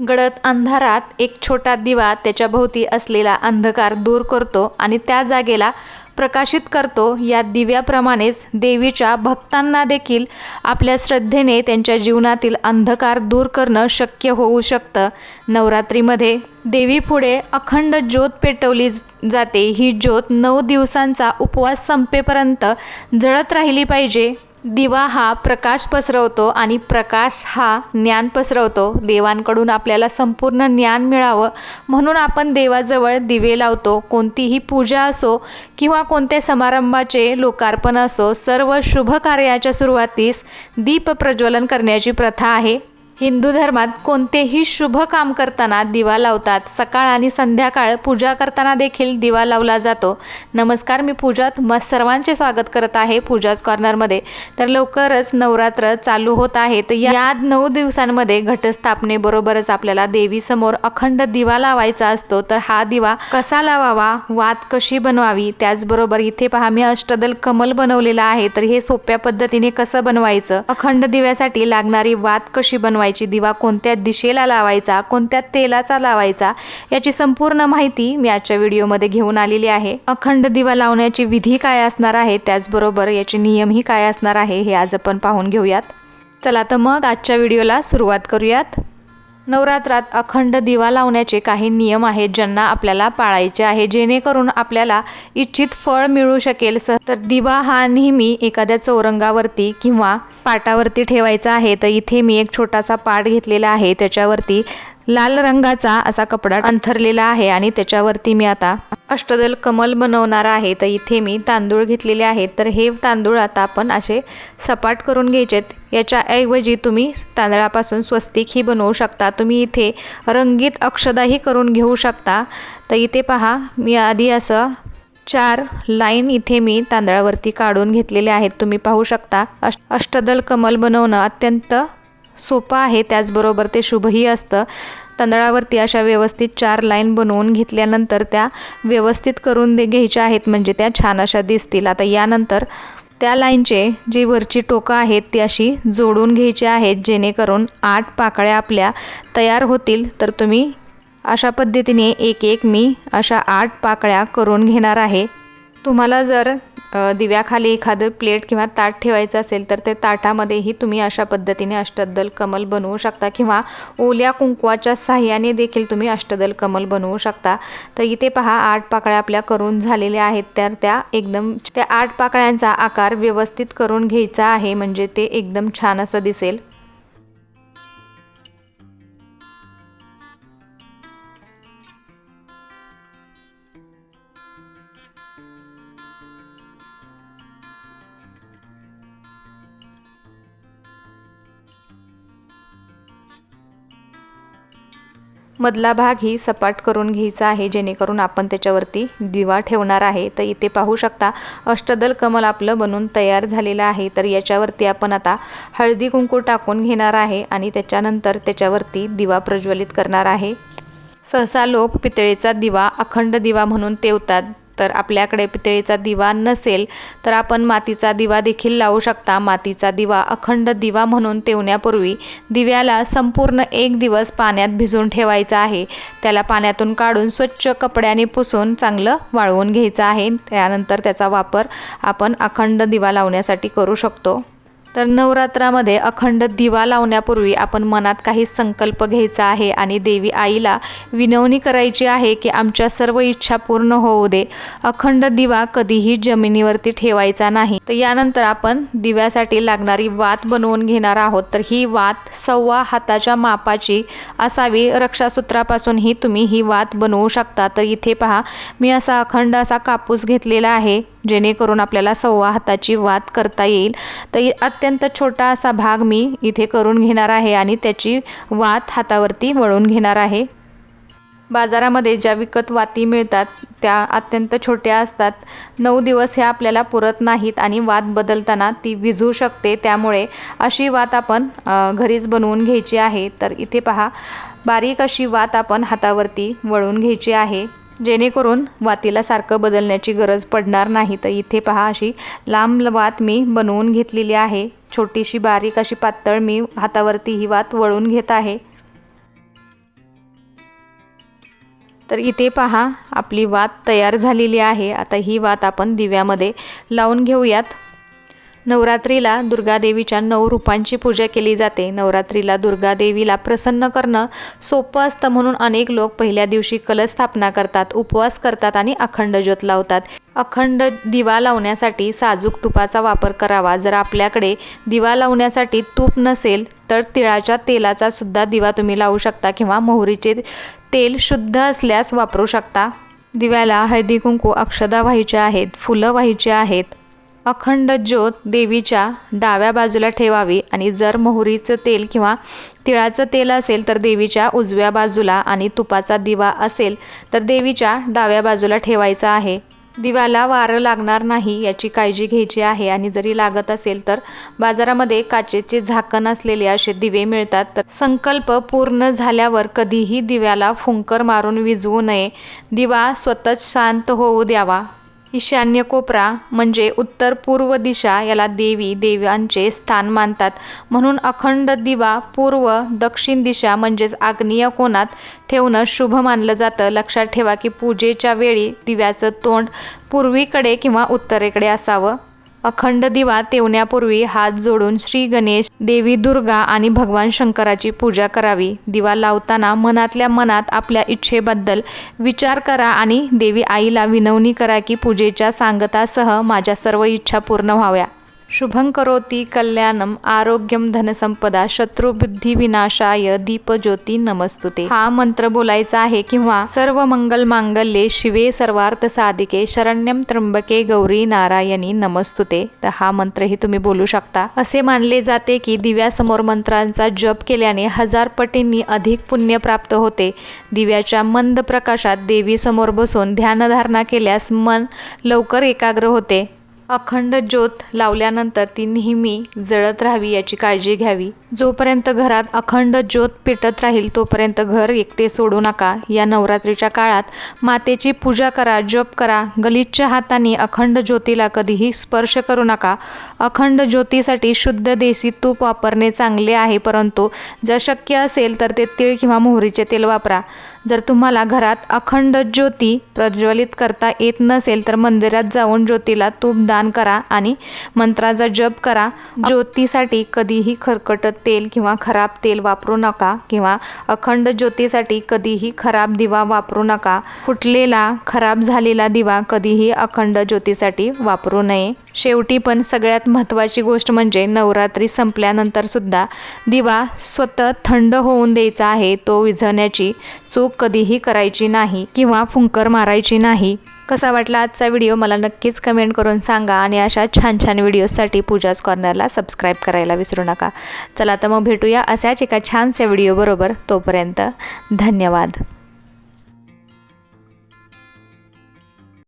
गडद अंधारात एक छोटा दिवा त्याच्या भोवती असलेला अंधकार दूर करतो आणि त्या जागेला प्रकाशित करतो. या दिव्याप्रमाणेच देवीच्या भक्तांना देखील आपल्या श्रद्धेने त्यांच्या जीवनातील अंधकार दूर करणं शक्य होऊ शकतं. नवरात्रीमध्ये देवीपुढे अखंड ज्योत पेटवली जाते. ही ज्योत नऊ दिवसांचा उपवास संपेपर्यंत जळत राहिली पाहिजे. दिवा हा प्रकाश पसरवतो आणि प्रकाश हा ज्ञान पसरवतो. देवांकडून आपल्याला संपूर्ण ज्ञान मिळावं. म्हणून आपण देवाजवळ दिवे लावतो. कोणतीही पूजा असो किंवा कोणत्या समारंभाचे लोकार्पण असो सर्व शुभ कार्याच्या सुरुवातीस दीप प्रज्वलन करण्याची प्रथा आहे. हिंदू धर्मात कोणतेही शुभ काम करताना दिवा लावतात. सकाळ आणि संध्याकाळ पूजा करताना देखील दिवा लावला जातो. नमस्कार मी पूजात म सर्वांचे स्वागत करत आहे पूजाच कॉर्नरमध्ये तर लवकरच नवरात्र चालू होत आहे. तर या नऊ दिवसांमध्ये घटस्थापनेबरोबरच आपल्याला देवीसमोर अखंड दिवा लावायचा असतो. तर हा दिवा कसा लावावा वात कशी बनवावी त्याचबरोबर इथे पहा मी अष्टदल कमल बनवलेला आहे. तर हे सोप्या पद्धतीने कसं बनवायचं? अखंड दिव्यासाठी लागणारी वात कशी बनवायची? दिवा कोणत्या दिशेला लावायचा कोणत्या तेलाचा लावायचा याची संपूर्ण माहिती मी आजच्या व्हिडिओमध्ये घेऊन आलेली आहे. अखंड दिवा लावण्याची विधी काय असणार आहे त्याचबरोबर याचे नियमही काय असणार आहे हे आज आपण पाहून घेऊयात. चला तर मग आजच्या व्हिडिओला सुरुवात करूयात. नवरात्रात अखंड दिवा लावण्याचे काही नियम आहेत ज्यांना आपल्याला पाळायचे आहे. जेणेकरून आपल्याला इच्छित फळ मिळू शकेल. स तर दिवा हा नेहमी एखाद्या चौरंगावरती किंवा पाटावरती ठेवायचा आहे. तर इथे मी एक छोटासा पाट घेतलेला आहे. त्याच्यावरती लाल रंगाचा असा कपडा अंथरलेला आहे आणि त्याच्यावरती मी आता अष्टदल कमल बनवणार आहे तर इथे मी तांदूळ घेतलेले आहेत. तर हे तांदूळ आता आपण असे सपाट करून घ्यायचेत याच्याऐवजी तुम्ही तांदळापासून स्वस्तिकही बनवू शकता. तुम्ही इथे रंगीत अक्षदाही करून घेऊ शकता. तर इथे पहा मी आधी असं चार लाईन इथे मी तांदळावरती काढून घेतलेले आहेत. तुम्ही पाहू शकता अष्ट अष्टदल कमल बनवणं अत्यंत सोपं आहे. त्याचबरोबर ते शुभही असतं. तांदळावरती अशा व्यवस्थित चार लाईन बनवून घेतल्यानंतर त्या व्यवस्थित करून दे घ्यायच्या आहेत म्हणजे त्या छान अशा दिसतील. आता यानंतर त्या लाईनचे जी वरची टोकं आहेत ती अशी जोडून घ्यायची आहेत जेणेकरून आठ पाकळ्या आपल्या तयार होतील. तर तुम्ही अशा पद्धतीने एक एक मी अशा आठ पाकळ्या करून घेणार आहे. तुम्हाला जर दिव्याखाली एखादं प्लेट किंवा ताट ठेवायचं असेल तर ते ताटामध्येही तुम्ही अशा पद्धतीने अष्टदल कमल बनवू शकता किंवा ओल्या कुंकवाच्या साह्याने देखील तुम्ही अष्टदल कमल बनवू शकता. तर इथे पहा आठ पाकळ्या आपल्या करून झालेल्या आहेत तर त्या एकदम त्या आठ पाकळ्यांचा आकार व्यवस्थित करून घ्यायचा आहे म्हणजे ते एकदम छान असं दिसेल. मधला भाग ही सपाट करून घ्यायचा आहे जेणेकरून आपण त्याच्यावरती दिवा ठेवणार आहे. तर इथे पाहू शकता अष्टदल कमल आपलं बनून तयार झालेलं आहे. तर याच्यावरती आपण आता हळदी कुंकू टाकून घेणार आहे आणि त्याच्यानंतर त्याच्यावरती दिवा प्रज्वलित करणार आहे. सहसा लोक पितळेचा दिवा अखंड दिवा म्हणून तेवतात. तर आपल्याकडे पितळेचा दिवा नसेल तर आपण मातीचा दिवा देखील लावू शकता. मातीचा दिवा अखंड दिवा म्हणून तेवण्यापूर्वी दिव्याला संपूर्ण एक दिवस पाण्यात भिजवून ठेवायचा आहे. त्याला पाण्यातून काढून स्वच्छ कपड्याने पुसून चांगलं वाळवून घ्यायचं आहे. त्यानंतर त्याचा वापर आपण अखंड दिवा लावण्यासाठी करू शकतो. तर नवरात्रामध्ये अखंड दिवा लावण्यापूर्वी आपण मनात काही संकल्प घ्यायचा आहे आणि देवी आईला विनवणी करायची आहे की आमच्या सर्व इच्छा पूर्ण होऊ दे. अखंड दिवा कधीही जमिनीवरती ठेवायचा नाही. तर यानंतर आपण दिव्यासाठी लागणारी वात बनवून घेणार आहोत. तर ही वात सव्वा हाताच्या मापाची असावी. रक्षासूत्रापासूनही तुम्ही ही वात बनवू शकता. तर इथे पहा मी असा अखंड असा कापूस घेतलेला आहे. जेणेकरून आपल्याला सव्वा हाताची वात करता येईल. तर अत्यंत छोटा असा भाग मी इथे करून घेणार आहे आणि त्याची वात हातावरती वळून घेणार आहे. बाजारामध्ये ज्या विकत वाती मिळतात त्या अत्यंत छोट्या असतात. नऊ दिवस ह्या आपल्याला पुरत नाहीत आणि वात बदलताना ती विझू शकते. त्यामुळे अशी वात आपण घरीच बनवून घ्यायची आहे. तर इथे पहा बारीक अशी वात आपण हातावरती वळून घ्यायची आहे. जेणेकरून वातीला सारखं बदलण्याची गरज पडणार नाही. तर इथे पहा अशी लांब वात मी बनवून घेतलेली आहे. छोटीशी बारीक अशी पातळ मी हातावरती ही वात वळून घेत आहे. तर इथे पहा आपली वात तयार झालेली आहे. आता ही वात आपण दिव्यामध्ये लावून घेऊयात. नवरात्रीला दुर्गादेवीच्या नऊ रूपांची पूजा केली जाते. नवरात्रीला दुर्गादेवीला प्रसन्न करणं सोपं असतं म्हणून अनेक लोक पहिल्या दिवशी कलश स्थापना करतात उपवास करतात आणि अखंड ज्योत लावतात. अखंड दिवा लावण्यासाठी साजूक तुपाचा वापर करावा. जर आपल्याकडे दिवा लावण्यासाठी तूप नसेल तर तिळाच्या तेलाचा सुद्धा दिवा तुम्ही लावू शकता किंवा मोहरीचे तेल शुद्ध असल्यास वापरू शकता. दिव्याला हळदी कुंकू अक्षदा व्हायच्या आहेत फुलं व्हायची आहेत. अखंड ज्योत देवीच्या डाव्या बाजूला ठेवावी आणि जर मोहरीचं तेल किंवा तिळाचं तेल असेल तर देवीच्या उजव्या बाजूला आणि तुपाचा दिवा असेल तर देवीच्या डाव्या बाजूला ठेवायचा आहे. दिव्याला वारं लागणार नाही याची काळजी घ्यायची आहे आणि जरी लागत असेल तर बाजारामध्ये काचेचे झाकण असलेले असे दिवे मिळतात. तर संकल्प पूर्ण झाल्यावर कधीही दिव्याला फुंकर मारून विजवू नये. दिवा स्वतःच शांत होऊ द्यावा. ईशान्य कोपरा म्हणजे उत्तर पूर्व दिशा याला देवी देवांचे स्थान मानतात. म्हणून अखंड दिवा पूर्व दक्षिण दिशा म्हणजेच आग्नेय कोणात ठेवणं शुभ मानलं जातं. लक्षात ठेवा की पूजेच्या वेळी दिव्याचं तोंड पूर्वीकडे किंवा उत्तरेकडे असावं. अखंड दिवा तेवण्यापूर्वी हात जोडून श्री गणेश देवी दुर्गा आणि भगवान शंकराची पूजा करावी. दिवा लावताना मनातल्या मनात आपल्या इच्छेबद्दल विचार करा आणि देवी आईला विनवणी करा की पूजेच्या सांगतासह माझ्या सर्व इच्छा पूर्ण व्हाव्या. शुभं करोति कल्याणम आरोग्यम धनसंपदा शत्रुबुद्धिविनाशाय दीपज्योती नमस्तुते। हा मंत्र बोलायचा आहे किंवा सर्व मंगल मांगल्ये शिवे सर्वार्थ साधिके शरण्यम त्र्यंबके गौरी नारायणी नमस्तुते। तर हा मंत्रही तुम्ही बोलू शकता। असे मानले जाते की दिव्यासमोर मंत्रांचा जप केल्याने हजार पटींनी अधिक पुण्य प्राप्त होते। दिव्याच्या मंद प्रकाशात देवीसमोर बसून ध्यानधारणा केल्यास मन लवकर एकाग्र होते। अखंड ज्योत लावल्यानंतर ती नेहमी जळत राहावी याची काळजी घ्यावी. जोपर्यंत घरात अखंड ज्योत पेटत राहील तोपर्यंत घर एकटे सोडू नका. या नवरात्रीच्या काळात मातेची पूजा करा जप करा. गलिच्छ हाताने अखंड ज्योतीला कधीही स्पर्श करू नका. अखंड ज्योतीसाठी शुद्ध देसी तूप वापरणे चांगले आहे परंतु जर शक्य असेल तर ते तीळ किंवा मोहरीचे तेल वापरा. जर तुम्हाला घरात अखंड ज्योती प्रज्वलित करता येत नसेल तर मंदिरात जाऊन ज्योतीला तूप दान करा आणि मंत्राचा जप करा. ज्योतीसाठी कधीही खरकटत तेल किंवा खराब तेल वापरू नका किंवा अखंड ज्योतीसाठी कधीही खराब दिवा वापरू नका. फुटलेला खराब झालेला दिवा कधीही अखंड ज्योतीसाठी वापरू नये. शेवटी पण सगळ्यात महत्त्वाची गोष्ट म्हणजे नवरात्री संपल्यानंतर सुद्धा दिवा स्वतः थंड होऊन द्यायचा आहे तो विझवण्याची चूक कधीही करायची नाही किंवा फुंकर मारायची नाही. कसा वाटला आजचा व्हिडिओ मला नक्कीच कमेंट करून सांगा आणि अशा छान छान व्हिडिओजसाठी पूजाच कॉर्नरला सबस्क्राईब करायला विसरू नका. चला तर मग भेटूया अशाच एका छानशा व्हिडिओबरोबर तोपर्यंत धन्यवाद.